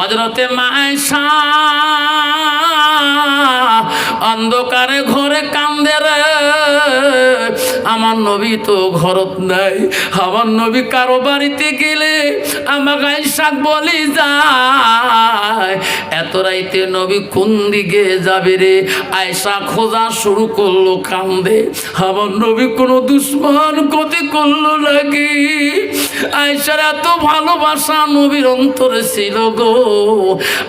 হজরতে মায়সা অন্ধকারে ঘরে কান্দে রে। আমার নবী তো ঘরত নাই। আমার নবী কারও বাড়িতে গেলে আমাকে আইসাক বলি যায়, এত রাইতে নবী কোন দিকে যাবে রে? আয়সা খোঁজা শুরু করল, কান্দে। আমার নবী কোনো দুশ্মন ক্ষতি করল নাকি? আয়সার এত ভালোবাসা নবীর অন্তরে ছিল গো।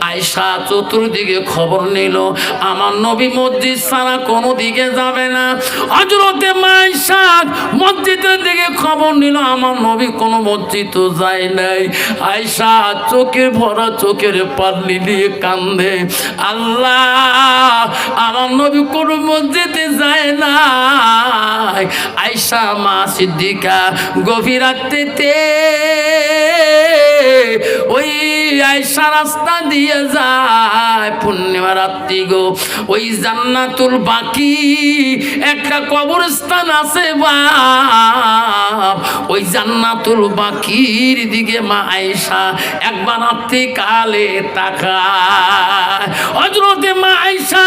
আয়সা চতুর্দিকে খবর নিল, আমার নবী মসজিদ ছাড়া কোনো দিকে যাবে না। হজরতে মাইশা মসজিদের দিকে খবর নিল, আমার নবী কোনো মসজিদ যায় নাই। আয়সা চোখের ভরা চোখের পাল্লি দিয়ে কান্দে আল্লাহ, আমার নবী কোনো মসজিদে যায় না আয়সা মা সিদ্দিকা গভীর রাত্রিতে ওই আয়সা রাস্তা দিয়ে যায় পূর্ণিমা রাত্রি গো। ওই জান্নাতুল বাকি, একটা কবরস্থান আছে বাপ। ওই জান্নাতুল বাকির দিকে মা আয়সা একবার রাত্রি কালে তাকায়। হজরতে মা আয়সা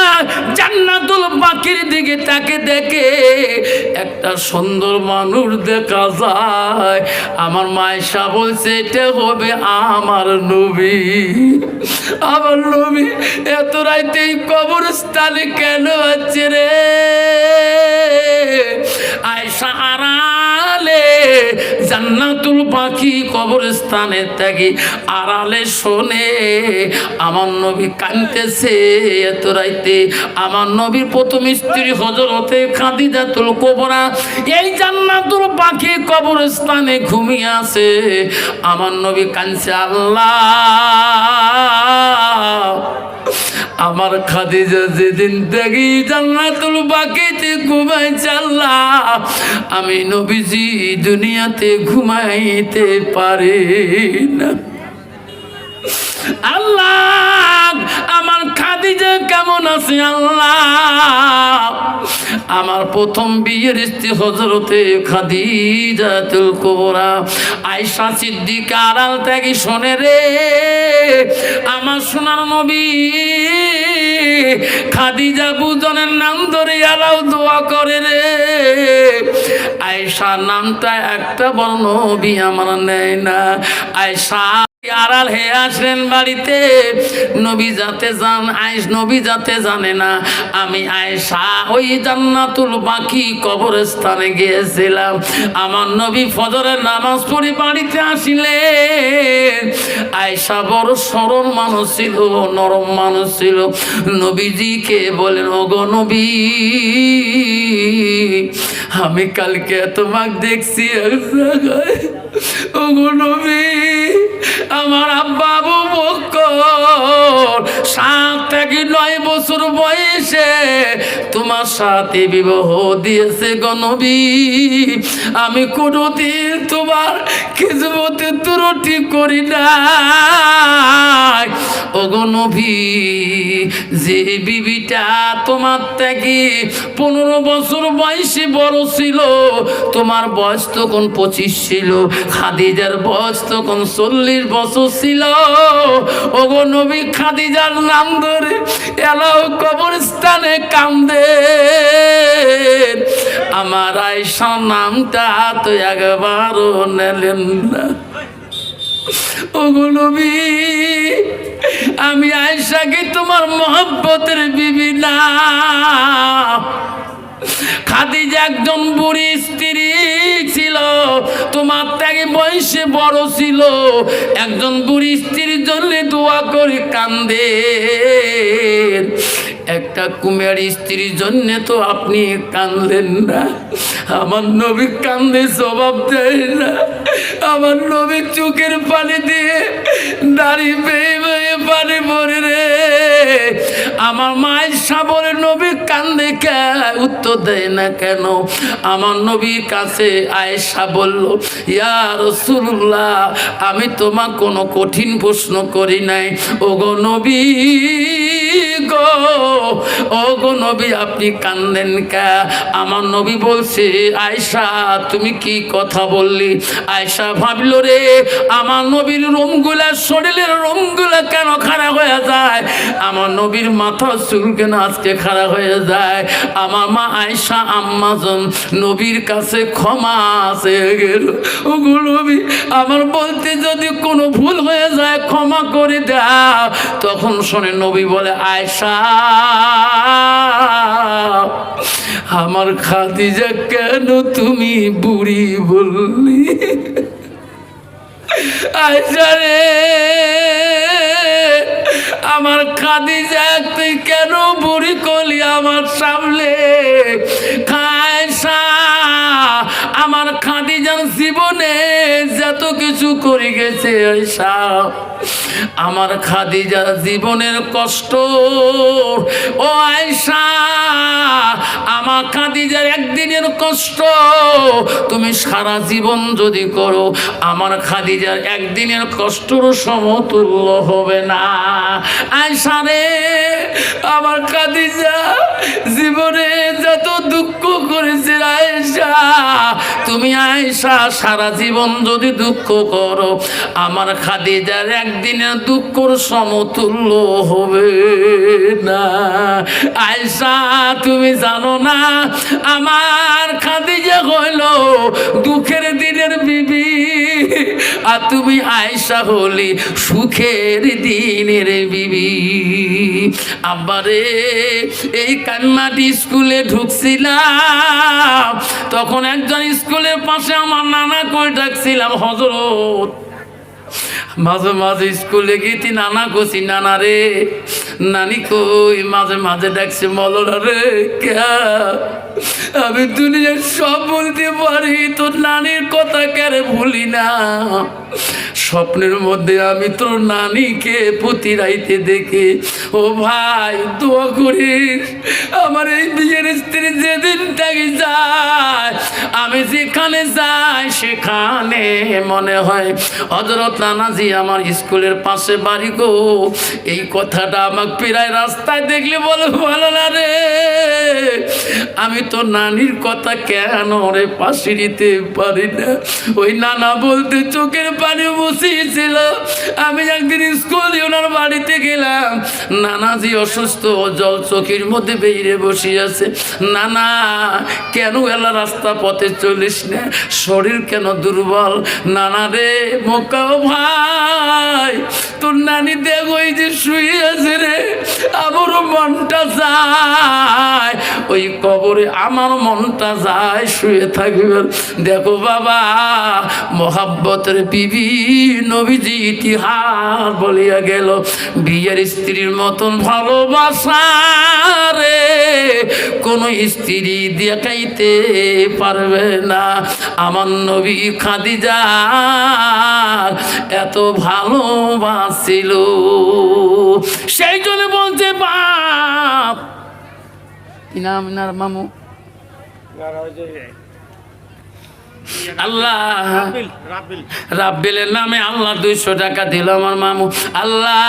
জান্নাতুল পাখির দিকে তাকে দেখে একটা সুন্দর মানুষ দেখা যায়। আমার মায়েশা বলছে, এটা হবে আমার নবী। আমার নবী এত রাইতে কবরস্থানে কেন আছে রে? জান্নাতুল পাখি কবরস্থানে থাকি আড়ালে শোনে, আমার নবী কানতেছে এত রাইতে। আমার নবীর প্রথম স্ত্রী হজরতে খাদিজাতুল কোবরা এই জান্নাতুল পাখি কবরস্থানে ঘুমিয়ে আছে। আমার নবী কানছে আল্লাহ। আমার খাদিজা যেদিন থেকে জান্নাতুল বাকিতে ঘুমাই চাল্লা আমি নবীজি দুনিয়াতে ঘুমাইতে পারি না। আল্লাহ, আমার খাদিজা কেমন আছে আল্লাহ? আমার প্রথম বিয়ের স্ত্রী হজরতে খাদিজা তুল কোবরা। আয়সা সিদ্দিকা আড়াল থেকে শোনে রে, আমার সোনার নবী খাদিজা বুজনের নাম ধরে আলাও দোয়া করে রে। আয়সা নামটা একটা বড় নবী আমার নেয় না। আয়সা আড়াল হে আসলেন বাড়িতে। নবী যাতে জান আইস নবী যাতে জানে না, আমি আয়সা ওই জান্নাতুল বাকি কবরস্থানে গিয়েছিলাম। আমার নবী ফজরের নামাজ পড়ে বাড়িতে আসিলে আয়সা বড় সরল মানুষ ছিল, নরম মানুষ ছিল। নবীজিকে বলেন, ওগো নবী, আমি কালকে তোমাকে দেখছি। এক জায়গায় ওগো নবী আমার আব্বা আবু সাত থেকে নয় বছর বয়সে তোমার সাথে বিবাহ দিয়েছে গনবী আমি কোনোদিন তোমার কিসমতে ত্রুটি করি না অগনবী যে বিবিটা তোমার থেকে পনেরো বছর বয়সে বড় ছিল, তোমার বয়স তখন পঁচিশ ছিল, খাদিজার বয়স তখন চল্লিশ বছর ছিল। ওগো নবী, খাদিজার নাম ধরে এলাও কবরস্থানে কান্দে। আমার আয়সা নামটা তো একবারও নেলেন না। ওগো নবী আমি আয়সাকে তোমার মহব্বতের বিবি না। খাদিজা একজন বুড়ি স্ত্রী ছিল, তোমার থেকে বয়সে বড় ছিল। একজন বুড়ি স্ত্রীর জন্য দোয়া করে কান্দে। একটা কুমের স্ত্রীর জন্য তো আপনি কানলেন না। আমার নবী কান্দে স্বভাব দেয় না। আমার নবী চোখের পানি দিয়ে দাড়ি বেয়ে বেয়ে পানি পড়ে রে। আমার মায়ের সাবরে নবী কান্দে কে? উত্তর দেয় না কেন? আমার নবীর কাছে আয়েশা বলল, ইয়া রসুল্লাহ আমি তোমার কোনো কঠিন প্রশ্ন করি নাই। ওগো নবী গো। ও গো নবী, আপনি কান্দেন কা? আমার নবী বলছে আয়সা তুমি কি কথা বললি? আয়সা ভাবলো, রে, আমার নবীর রোমগুলা, শরীরের রোমগুলা কেন খারাপ হয়ে যায়? আমার নবীর মাথা চুল কেন আজকে খারাপ হয়ে যায়? আমার মা আয়সা আম্মাজন নবীর কাছে ক্ষমা আছে গেল। ওগো নবী, আমার বলতে যদি কোনো ভুল হয়ে যায়, ক্ষমা করে দাও। তখন শোনে, নবী বলে আয়সা আমার খাদিজা কেন তুমি বুড়ি বললি? আয়সা রে। আমার খাদিজা, তুই কেন বুড়ি করলি আমার সামনে? খায়সা আমার খাদিজার জীবনে যত কিছু করে গেছে আমার খাদিজার জীবনের কষ্ট, ও আয়সা আমার একদিনের কষ্ট। তুমি সারা জীবন যদি করো, আমার খাদিজার একদিনের কষ্টর সমতুল্য হবে না। আয়সা রে, আমার খাদিজা, জীবনে যত দুঃখ করেছে আয়সা, তুমি আয়সা, সারা জীবন যদি দুঃখ করো, আমার খাদিজার একদিনের দুঃখর সমতুল্য হবে না। আয়সা, তুমি জানো না, আমার আয়সা হলি সুখের দিনের বিবি। আবারে এই কান্নাটি স্কুলে ঢুকছিলাম। তখন একজন স্কুলের পাশে আমার নানা করে ডাকছিলাম হজরত মাঝে মাঝে স্কুলে গিয়েছি নানা কছি নানা রে, নানি কই মাঝে মাঝে ডাকছে, মলরা রে আমি দুনিয়ার সব বলতে পারি, তোর নানির কথা কেন ভুলি না? স্বপ্নের মধ্যে আমি তোর নানিকে প্রতি রাইতে দেখে। ও ভাই, দোয়া করিস, আমার এই বিয়ের স্ত্রী যেদিন থেকে যায়, আমি যেখানে যাই সেখানে মনে হয় হজরত নানাজি আমার স্কুলের পাশে বাড়ি গো। এই কথাটা আমাকে প্রায় রাস্তায় দেখলে বলো ভালো না রে। আমি তো নানির কথা কেন রে পাশে নিতে পারি না? ওই নানা বলতে চোখের পানি বসিয়েছিল আমি একদিন স্কুলে ওনার বাড়িতে গেলাম। নানাজি অসুস্থ, জল চোখের মধ্যে বেরিয়ে বসে আছে নানা, কেন এলা রাস্তা পথে চলিস না? শরীর কেন দুর্বল? নানা রে মোকাও ভাই, তোর নানি দেখ ওই যে শুয়ে আছে রে। আমারও মনটা যায়, ওই কবরে আমার মনটা যায়, শুয়ে থাকবে দেখো বাবা মোহাব্বতের বিবি নবীজি ইতিহাস বলিয়া গেল, বিয়ের স্ত্রীর মতন ভালোবাসা রে, কোনো স্ত্রী দেখাইতে পারবে না। আমার নবী খাদিজা এত ভালোবাসিল। সেই জন্য বলছে, বাপ। কি নাম, ইনার মামু? আল্লাহ। রাবিল রাবিল রাব্বিলের নামে আল্লাহ দুইশো টাকা দিল আমার মামু। আল্লাহ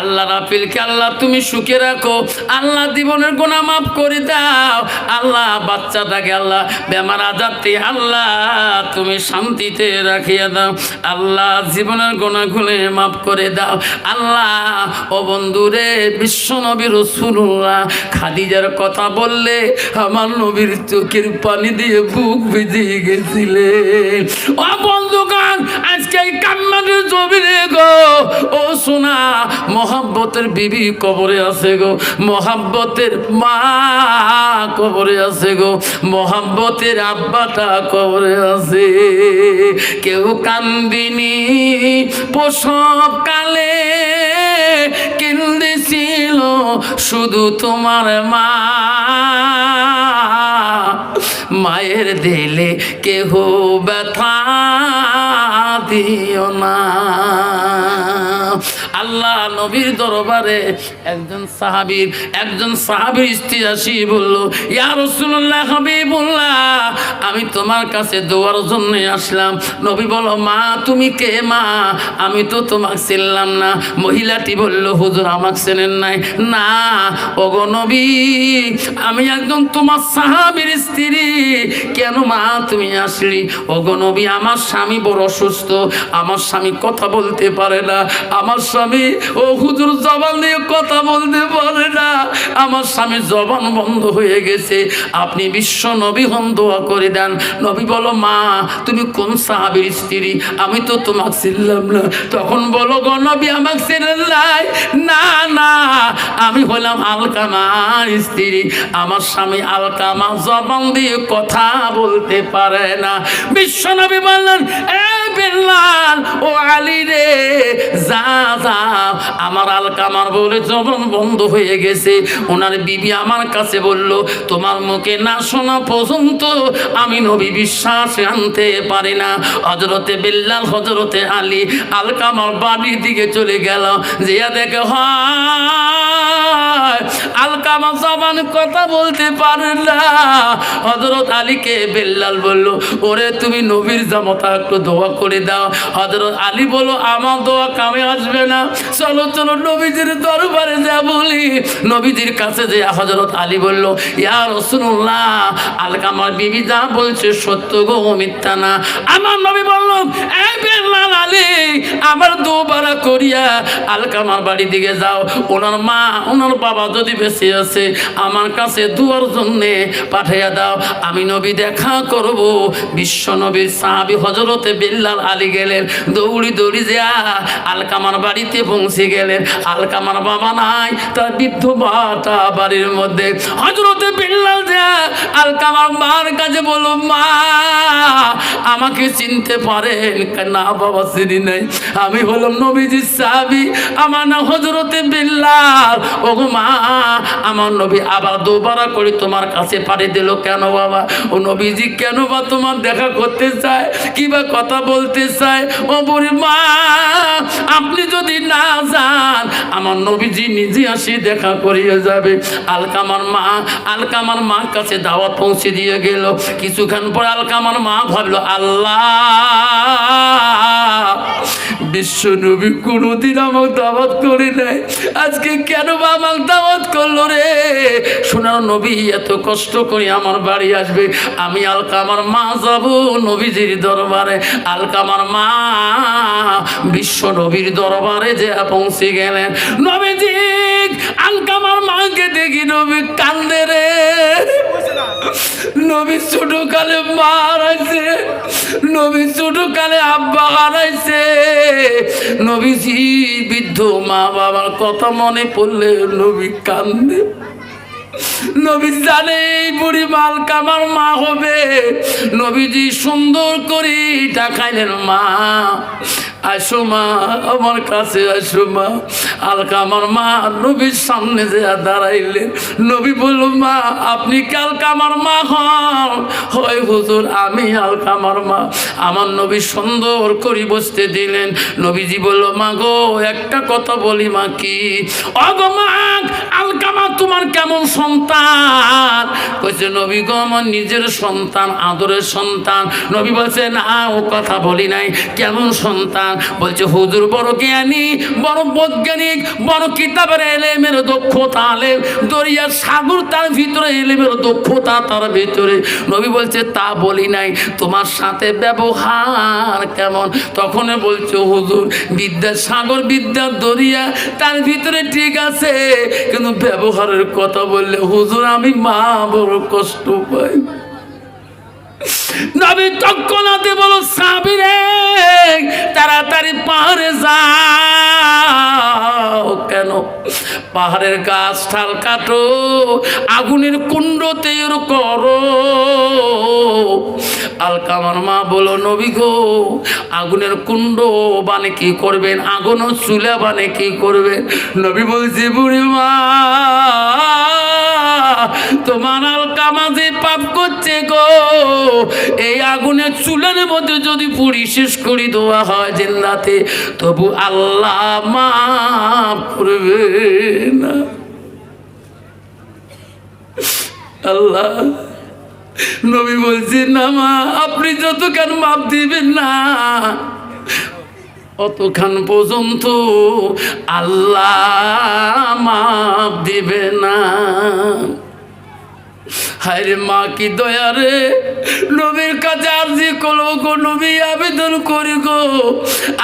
আল্লাহ রাফিলকে আল্লাহ তুমি সুখে রাখো। আল্লাহ জীবনের গোনা মাফ করে দাও। আল্লাহ বাচ্চাটাকে আল্লাহ বেমার আল্লাহ তুমি শান্তিতে রাখিয়ে দাও। আল্লাহ জীবনের গোনা গোনাগুলো মাফ করে দাও। আল্লাহ ও বন্ধুরে বিশ্ব নবী রসুল্লাহ খাদিজার কথা বললে আমার নবীর চোখের পানি দিয়ে বুক ভিজিয়ে গেছিলে। ও বন্ধুগণ, আজকে এই কান্নাদের জমিনে গো। ও সোনা, মহাব্বতের বিবি কবরে আছে গো। মহাব্বতের মা কবরে আছে গো। মহাব্বতের আব্বাটা কবরে আছে। কেউ কান্দিনি, প্রসব কালে কেন্দেছিল শুধু তোমার মা। মায়ের দিলে কেহ ব্যথা দিও না। আল্লাহ নবীর দরবারে একজন সাহাবীর একজন সাহাবীর স্ত্রী আসি বলল, ইয়া রাসূলুল্লাহ হাবিবুল্লাহ, আমি তোমার কাছে দোয়ার জন্য আসলাম। নবী বলো মা, তুমি কে মা? আমি তো তোমাকে চিনলাম না। মহিলাটি বলল, হুজুর, আমাকে চেনেন নাই। না, ওগো নবী, আমি একজন তোমার সাহাবীর স্ত্রী। কেন মা, তুমি আসলি? ওগো নবী, আমার স্বামী বড় অসুস্থ, আমার স্বামী কথা বলতে পারে না, আমার স্বামী ও হুজুর জবান দিয়ে কথা বলতে পারে না। আমার স্বামী জবান বন্ধ হয়ে গেছে। আপনি বিশ্ব নবী হন, দোয়া করে দেন। নবী বলো, মা, তুমি কোন সাহাবীর স্ত্রী? আমি তো তোমাকে চিনলাম না। তখন বলো, গো নবী আমাকে চিনেন নাই না না, আমি হলাম আলকামার স্ত্রী। আমার স্বামী আলকামা জবান দিয়ে কথা বলতে পারে না। বিশ্ব নবী বললেন, এ বেলাল ও আলী রে, যা যা, আমার আলকামার বলে জবান বন্ধ হয়ে গেছে। ওনার বিবি আমার কাছে বলল, তোমার মুখে না শোনা পর্যন্ত আমি নবী বিশ্বাস আনতে পারি না। হজরতে বিল্লাল হজরতে আলী আলকামার বাড়ির দিকে চলে গেল। জিয়া দেখে, হয়, আলকামা জবান কথা বলতে পারে না। হজরত আলীকে বেল্লাল বলল, ওরে, তুমি নবীর জামতা, একটু দোয়া করে দাও। হজরত আলী বলো, আমার দোয়া কামে আসবে না। চলো চলো, নবীজির দরবারে যা বলি। নবীজির কাছে যে হজরত আলী বলল, ইয়া রসুল্লাহ আলকামার বিবি যা বলছে সত্য গো, মিথ্যা না। আমার নবী বলল আলী, আমার দুবারা করিয়া আলকামার বাড়ি দিকে যাও। ওনার মা, ওনার বাবা যদি বেঁচে আছে, আমার কাছে দুয়ার জন্যে পাঠাইয়া দাও। আমি নবী দেখা করব। বিশ্ব নবীর সাহাবি হজরতে বিল্লাল আলী গেলেন, দৌড়ি দৌড়ি যা আলকামার বাড়িতে পৌঁছে গেলেন। আলকামার বাবা নাই, তার বৃদ্ধ মাটা বাড়ির মধ্যে। হজরতে বিল্লাল যা আলকামার মার কাছে বলো মা, আমাকে চিনতে পারেন? না বাবা, চিনি নাই। আমি হলাম নবীজির সাহাবি, আমার নাম হজরতে বিল্লাল। ও মা, আমার নবী আবার দুবারা করে তোমার কাছে পাড়ি দিল। কেন বাবা? ও নবীজি, কেন বা তোমার দেখা করতে চায়? কিবা কথা বলতে চায়, ও মা, আপনি যদি না যান, আমার নবীজি নিজে আসি দেখা করিয়ে যাবে। আলকামার মা, আলকামার মার কাছে দাওয়াত পৌঁছে দিয়ে গেল। কিছুক্ষণ পর আলকামার মা ভাবলো, আল্লাহ, বিশ্ব নবী কোনোদিন আমাকে দাওয়াত করে নাই। আজকে কেন বা আমাকে দাওয়াত করল রে? সোনার নবী এত কষ্ট করে আমার বাড়ি আসবে। আমি আলকামার মা যাব নবীজির দরবারে। আলকামার মা বিশ্ব নবীর দরবারে যে পৌঁছে গেলেন। নবীজি, আলকামার মাকে দেখি নবী কান্দে রে। নবী ছোট কালে মা হারাইছে। নবী ছোট কালে আব্বা হারাইছে। নবীজি বৃদ্ধ মা বাবার কথা মনে পড়লে নবী কান্দে। নবী জানে বুড়ি মাল কামার মা হবে। নবীজি সুন্দর করে টাকাইলেন মা আসো মা, আমার কাছে আসো মা। আলকা আমার মা, নবীর সামনে যে দাঁড়াইলেন নবী বলল, মা, আপনি কালকা আমার মা হন? হয় হুজুর, আমি আলকা আমার মা। আমার নবী সুন্দর করে বসতে দিলেন। নবীজি বলল, মা গো, একটা কথা বলি মা কি? অগো মা আলকামা তোমার কেমন সন্তান? কইছে, নবী গো, আমার নিজের সন্তান, আদরের সন্তান। নবী বলছে না ও কথা বলি নাই। কেমন সন্তান? বলছে, হুজুর, বড় জ্ঞানী, বড় বৈজ্ঞানিক, বড় কিতাবের এলেমের দক্ষতা, আলেম। দরিয়ার সাগর তার ভিতরে, এলেমের দক্ষতা তার ভিতরে। নবী বলছে, তা বলি নাই, তোমার সাথে ব্যবহার কেমন? তখন বলছে, হুজুর বিদ্যার সাগর বিদ্যার দরিয়া তার ভিতরে ঠিক আছে, কিন্তু ব্যবহারের কথা বললে, হুজুর, আমি মা বড় কষ্ট পাই। নবী তৎক্ষণাতে বলো, সাবিরে, তাড়াতাড়ি পাহাড়ে যাও। কেন? পাহাড়ের গাছ ঠাল কাটো, আগুনের কুণ্ড তৈর করো। আলকামার মা বলো, নবী গো, আগুনের কুণ্ড বানে কি করবেন? আগুন চুলা বানে কি করবেন? নবী বলছে বুড়ি মা তোমার আলকামা যে পাপ করছে গো। এই আগুনের চুলের মধ্যে যদি পুরি শেষ করি দেওয়া হয় জিন্দাতে তবু আল্লাহ মাফ করবে না। আল্লাহ, নবী বলছে, না মা, আপনি যত কেন মাপ দিবেন না, অতখান পর্যন্ত আল্লাহ মাপ দিবে না। হায়রে মা কি দয়া রে? নবীর কাছে আর্জি করব গো নবী, আবেদন করি গো।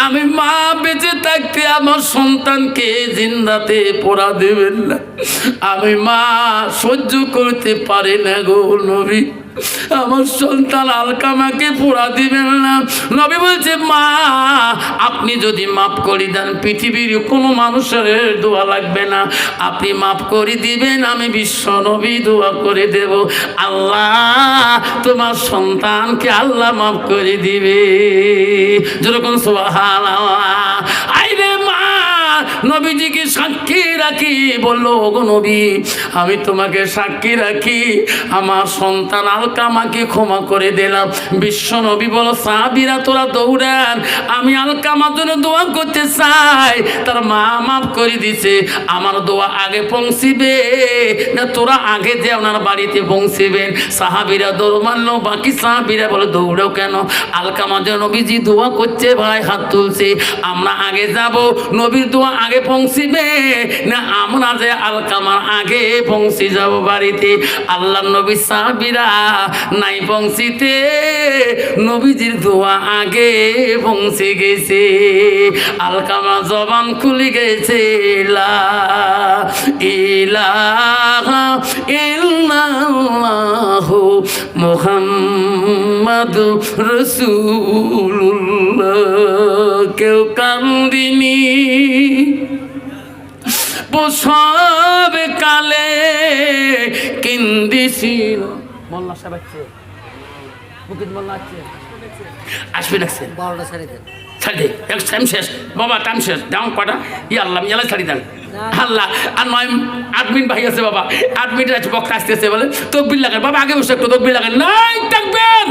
আমি মা বেঁচে থাকতে আমার সন্তানকে জিন্দাতে পড়া দেবেন না। আমি মা সহ্য করতে পারি না গো নবী। আমার সন্তান আলকামাকে পোড়া দিবেন না। নবী বলছে, মা, আপনি যদি মাফ করে দেন, পৃথিবীর কোনো মানুষের দোয়া লাগবে না। আপনি মাফ করে দিবেন, আমি বিশ্ব নবী দোয়া করে দেব। আল্লাহ, তোমার সন্তানকে আল্লাহ মাফ করে দিবে। যেরকম মা নবীজিকে সাক্ষী রাখি, বলল, ওগো নবী, আমি তোমাকে সাক্ষী রাখি। আমার সন্তান আলকা আলকামাকে ক্ষমা করে দিলাম। বিশ্ব নবী বলো, সাহাবিরা, তোরা দৌড়ান। আমি আলকামার জন্য দোয়া করতে চাই। তার মা মাফ করে দিছে। আমার দোয়া আগে পৌঁছিবে না তোরা আগে যে ওনার বাড়িতে পৌঁছিবেন? সাহাবিরা দৌড় মারলো। বাকি সাহাবিরা বলে, দৌড়াও কেন? আলকামার জন্য নবীজি দোয়া করছে, ভাই হাত তুলছে। আমরা আগে যাব। নবীর দোয়া আগে পৌঁছিবে? না, আমরা যে আলকামার আগে পৌঁছে যাব বাড়িতে। আল্লাহ নবী সাহাবিরা নাই পৌঁছিতে, নবীজির দোয়া আগে পৌঁছে গেছে। আলকামা জবান খুলে গেছে, লা ইলাহা ইল্লাল্লাহু মুহাম্মাদু রসুল্লা কেউ কান্দিনি। পোষব কালে কিন্দিছিল মোল্লা সাহেব আছে মুকিদ মোল্লা আছে আসবে ডাকছে বারোটা সাড়ে ছাড়ি। এক টাইম শেষ। বাবা টাইম শেষ। দাও কটা ই আল্লাহ ইয়ালা ছাড়ি দেন। আল্লাহ, আর নয় আট মিনিট ভাই আছে বাবা। আট মিনিট আছে বক্তা আসতেছে বলে, তকবির লাগান। বাবা, আগে বসে একটু তকবির লাগান। নাই, থাকবেন!